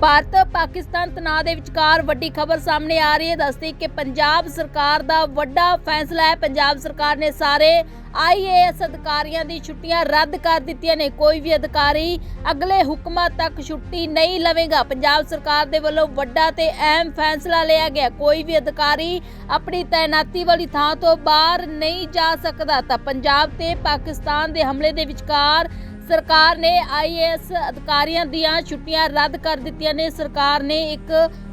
ਭਾਰਤ ਪਾਕਿਸਤਾਨ ਤਣਾਅ ਦੇ ਵਿਚਕਾਰ ਵੱਡੀ ਖਬਰ ਸਾਹਮਣੇ ਆ ਰਹੀ ਹੈ। ਦੱਸਦੀ ਕਿ ਪੰਜਾਬ ਸਰਕਾਰ ਦਾ ਵੱਡਾ ਫੈਸਲਾ ਹੈ। ਪੰਜਾਬ ਸਰਕਾਰ ਨੇ ਸਾਰੇ ਆਈਏਐਸ ਅਧਿਕਾਰੀਆਂ ਦੀ ਛੁੱਟੀਆਂ ਰੱਦ ਕਰ ਦਿੱਤੀਆਂ ਨੇ। ਕੋਈ ਵੀ ਅਧਿਕਾਰੀ ਅਗਲੇ ਹੁਕਮਾਂ ਤੱਕ ਛੁੱਟੀ ਨਹੀਂ ਲਵੇਗਾ। ਪੰਜਾਬ ਸਰਕਾਰ ਦੇ ਵੱਲੋਂ ਵੱਡਾ ਤੇ ਅਹਿਮ ਫੈਸਲਾ ਲਿਆ ਗਿਆ। ਕੋਈ ਵੀ ਅਧਿਕਾਰੀ ਆਪਣੀ ਤਾਇਨਾਤੀ ਵਾਲੀ ਥਾਂ ਤੋਂ ਬਾਹਰ ਨਹੀਂ ਜਾ ਸਕਦਾ। ਤਾਂ ਪੰਜਾਬ ਤੇ ਪਾਕਿਸਤਾਨ ਦੇ ਹਮਲੇ ਦੇ ਵਿਚਕਾਰ ਸਰਕਾਰ ਨੇ ਆਈਏਐਸ ਅਧਿਕਾਰੀਆਂ ਦੀਆਂ ਛੁੱਟੀਆਂ ਰੱਦ ਕਰ ਦਿੱਤੀਆਂ ਨੇ। ਸਰਕਾਰ ਨੇ ਇੱਕ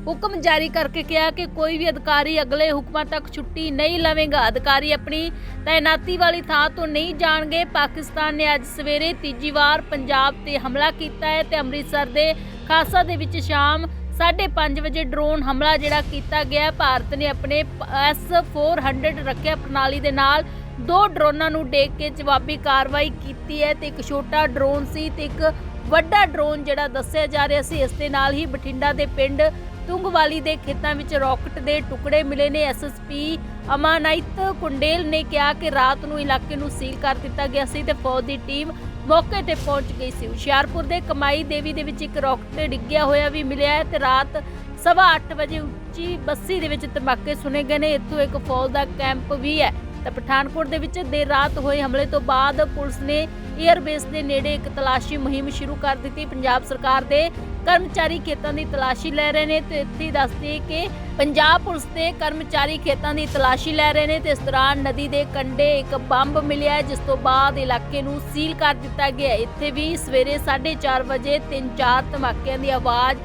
ਹੁਕਮ ਜਾਰੀ ਕਰਕੇ ਕਿਹਾ ਕਿ ਕੋਈ ਵੀ ਅਧਿਕਾਰੀ ਅਗਲੇ ਹੁਕਮਾਂ ਤੱਕ ਛੁੱਟੀ ਨਹੀਂ ਲਵੇਗਾ। ਅਧਿਕਾਰੀ ਆਪਣੀ ਤਾਇਨਾਤੀ ਵਾਲੀ ਥਾਂ ਤੋਂ ਨਹੀਂ ਜਾਣਗੇ। ਪਾਕਿਸਤਾਨ ਨੇ ਅੱਜ ਸਵੇਰੇ ਤੀਜੀ ਵਾਰ ਪੰਜਾਬ ਤੇ ਹਮਲਾ ਕੀਤਾ ਹੈ ਤੇ ਅੰਮ੍ਰਿਤਸਰ ਦੇ ਖਾਸਾ ਦੇ ਵਿੱਚ ਸ਼ਾਮ 5:30 ਵਜੇ ਡਰੋਨ ਹਮਲਾ ਜਿਹੜਾ ਕੀਤਾ ਗਿਆ। ਭਾਰਤ ਨੇ ਆਪਣੇ S400 ਰੱਖਿਆ ਪ੍ਰਣਾਲੀ ਦੇ ਨਾਲ ਦੋ ਡਰੋਨਾਂ ਨੂੰ ਡੇਕ ਕੇ ਜਵਾਬੀ ਕਾਰਵਾਈ ਕੀਤੀ ਹੈ ਤੇ ਇੱਕ ਛੋਟਾ ਡਰੋਨ ਸੀ ਤੇ ਇੱਕ ਵੱਡਾ ਡਰੋਨ ਜਿਹੜਾ ਦੱਸਿਆ ਜਾ ਰਿਹਾ ਸੀ। ਇਸ ਦੇ ਨਾਲ ਹੀ ਬਠਿੰਡਾ ਦੇ ਪਿੰਡ ਤੁੰਗਵਾਲੀ ਦੇ ਖੇਤਾਂ ਵਿੱਚ ਰਾਕਟ ਦੇ ਟੁਕੜੇ ਮਿਲੇ ਨੇ। ਐਸਐਸਪੀ ਅਮਾਨਾਇਤ ਕੁੰਡੇਲ ਨੇ ਕਿਹਾ ਕਿ ਰਾਤ ਨੂੰ ਇਲਾਕੇ ਨੂੰ ਸੀਲ ਕਰ ਦਿੱਤਾ ਗਿਆ ਸੀ ਤੇ ਫੌਜ ਦੀ ਟੀਮ ਮੌਕੇ ਤੇ ਪਹੁੰਚ ਗਈ ਸੀ। ਹੁਸ਼ਿਆਰਪੁਰ ਦੇ ਕਮਾਈ ਦੇਵੀ ਦੇ ਵਿੱਚ ਇੱਕ ਰਾਕਟ ਡਿੱਗਿਆ ਹੋਇਆ ਵੀ ਮਿਲਿਆ ਹੈ ਤੇ ਰਾਤ ਸਵਾ ਅੱਠ ਵਜੇ ਉੱਚੀ ਬੱਸੀ ਦੇ ਵਿੱਚ ਧਮਾਕੇ ਸੁਣੇ ਗਏ ਨੇ। ਇੱਥੋਂ ਇੱਕ ਫੌਜ ਦਾ ਕੈਂਪ ਵੀ ਹੈ। ਤਾਂ ਪਠਾਨਕੋਟ ਦੇ ਵਿੱਚ ਦੇਰ ਰਾਤ ਹੋਏ ਹਮਲੇ ਤੋਂ ਬਾਅਦ ਪੁਲਿਸ ਨੇ 에ਅਰਬੇਸ ਦੇ ਨੇੜੇ ਇੱਕ ਤਲਾਸ਼ੀ ਮੁਹਿੰਮ ਸ਼ੁਰੂ ਕਰ ਦਿੱਤੀ ਪੰਜਾਬ ਸਰਕਾਰ ਦੇ ਕਰਮਚਾਰੀ ਖੇਤਾਂ ਦੀ ਤਲਾਸ਼ੀ ਲੈ ਰਹੇ ਨੇ ਤੇ ਇੱਥੇ ਹੀ ਕਿ ਪੰਜਾਬ ਪੁਲਿਸ ਦੇ ਕਰਮਚਾਰੀ ਖੇਤਾਂ ਦੀ ਤਲਾਸ਼ੀ ਲੈ ਰਹੇ ਨੇ ਤੇ ਇਸ ਦੌਰਾਨ ਨਦੀ ਦੇ ਕੰਢੇ ਇੱਕ ਬੰਬ ਮਿਲਿਆ ਜਿਸ ਤੋਂ ਬਾਅਦ ਇਲਾਕੇ ਨੂੰ ਸੀਲ ਕਰ ਦਿੱਤਾ ਗਿਆ ਹੈ। ਇੱਥੇ ਵੀ ਸਵੇਰੇ 4:30 ਵਜੇ ਤਿੰਨ ਚਾਰ ਧਮਾਕਿਆਂ ਦੀ ਆਵਾਜ਼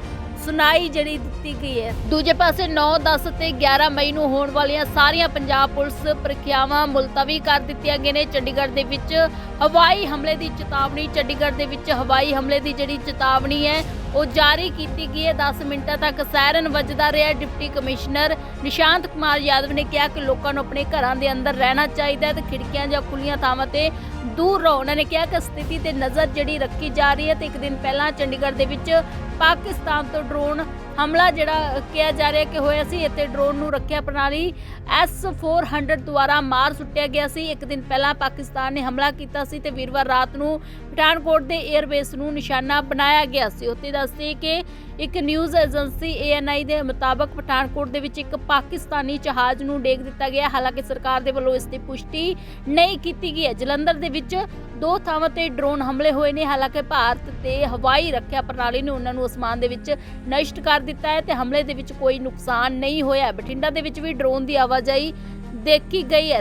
ਸੁਣਾਈ ਜਿਹੜੀ ਦਿੱਤੀ ਗਈ ਹੈ। ਦੂਜੇ ਪਾਸੇ 9 10 ਤੇ 11 ਮਈ ਨੂੰ ਹੋਣ ਵਾਲੀਆਂ ਸਾਰੀਆਂ ਪੰਜਾਬ ਪੁਲਿਸ ਪ੍ਰੀਖਿਆਵਾਂ ਮੁਲਤਵੀ ਕਰ ਦਿੱਤੀਆਂ ਗਈਆਂ ਨੇ। ਚੰਡੀਗੜ੍ਹ ਦੇ ਵਿੱਚ ਹਵਾਈ ਹਮਲੇ ਦੀ ਚੇਤਾਵਨੀ, ਚੰਡੀਗੜ੍ਹ ਦੇ ਵਿੱਚ ਹਵਾਈ ਹਮਲੇ ਦੀ ਜਿਹੜੀ ਚੇਤਾਵਨੀ ਹੈ, ਉਹ ਜਾਰੀ ਕੀਤੀ ਗਈ ਹੈ। 10 ਮਿੰਟਾਂ ਤੱਕ ਸਾਇਰਨ ਵੱਜਦਾ ਰਿਹਾ। ਡਿਪਟੀ ਕਮਿਸ਼ਨਰ ਨਿਸ਼ਾਂਤ ਕੁਮਾਰ ਯਾਦਵ ਨੇ ਕਿਹਾ ਕਿ ਲੋਕਾਂ ਨੂੰ ਆਪਣੇ ਘਰਾਂ ਦੇ ਅੰਦਰ ਰਹਿਣਾ ਚਾਹੀਦਾ ਹੈ ਤੇ ਖਿੜਕੀਆਂ ਜਾਂ ਖੁੱਲੀਆਂ ਥਾਵਾਂ ਤੇ ਦੂਰ ਰਹੋ। ਉਹਨਾਂ ਨੇ ਕਿਹਾ ਕਿ ਸਥਿਤੀ ਤੇ ਨਜ਼ਰ ਜਿਹੜੀ ਰੱਖੀ ਜਾ ਰਹੀ ਹੈ ਤੇ ਇੱਕ ਦਿਨ ਪਹਿਲਾਂ ਚੰਡੀਗੜ੍ਹ ਦੇ ਵਿੱਚ ਪਾਕਿਸਤਾਨ ਤੋਂ ਡਰੋਨ ਹਮਲਾ ਜਿਹੜਾ ਕਿਹਾ ਜਾ ਰਿਹਾ ਕਿ ਹੋਇਆ ਸੀ, ਇੱਥੇ ਡਰੋਨ ਨੂੰ ਰੱਖਿਆ ਪ੍ਰਣਾਲੀ। S400 ਦੁਆਰਾ ਮਾਰ ਸੁੱਟਿਆ ਗਿਆ ਸੀ। ਇੱਕ ਦਿਨ ਪਹਿਲਾਂ ਪਾਕਿਸਤਾਨ ਨੇ ਹਮਲਾ ਕੀਤਾ ਸੀ ਤੇ ਵੀਰਵਾਰ ਰਾਤ ਨੂੰ ਪਠਾਨਕੋਟ ਦੇ 에ਅਰਬੇਸ ਨੂੰ ਨਿਸ਼ਾਨਾ ਬਣਾਇਆ ਗਿਆ ਸੀ। ਉੱਥੇ ਦੱਸਦੇ ਕਿ ਇੱਕ ਨਿਊਜ਼ ਏਜੰਸੀ ANI ਦੇ ਮੁਤਾਬਕ ਪਠਾਨਕੋਟ ਦੇ ਵਿੱਚ ਇੱਕ ਪਾਕਿਸਤਾਨੀ ਜਹਾਜ਼ ਨੂੰ ਡੇਗ ਦਿੱਤਾ ਗਿਆ। ਹਾਲਾਂਕਿ ਸਰਕਾਰ ਦੇ ਵੱਲੋਂ ਇਸ ਦੀ ਪੁਸ਼ਟੀ ਨਹੀਂ ਕੀਤੀ ਗਈ ਹੈ। ਜਲੰਧਰ ਦੇ ਵਿੱਚ ਦੋ ਥਾਵਾਂ ਤੇ ਡਰੋਨ ਹਮਲੇ ਹੋਏ ਨੇ। ਹਾਲਾਂਕਿ ਭਾਰਤ ਤੇ ਹਵਾਈ ਰੱਖਿਆ ਪ੍ਰਣਾਲੀ ਨੇ ਉਹਨਾਂ ਨੂੰ ਅਸਮਾਨ ਦੇ ਵਿੱਚ ਨਸ਼ਟ ਕਰ ਦਿੱਤਾ ਹੈ ਤੇ ਹਮਲੇ ਦੇ ਵਿੱਚ ਕੋਈ ਨੁਕਸਾਨ ਨਹੀਂ ਹੋਇਆ। ਬਠਿੰਡਾ ਦੇ ਵਿੱਚ ਵੀ ਡਰੋਨ ਦੀ ਆਵਾਜਾਈ ਦੇਖੀ ਗਈ ਹੈ।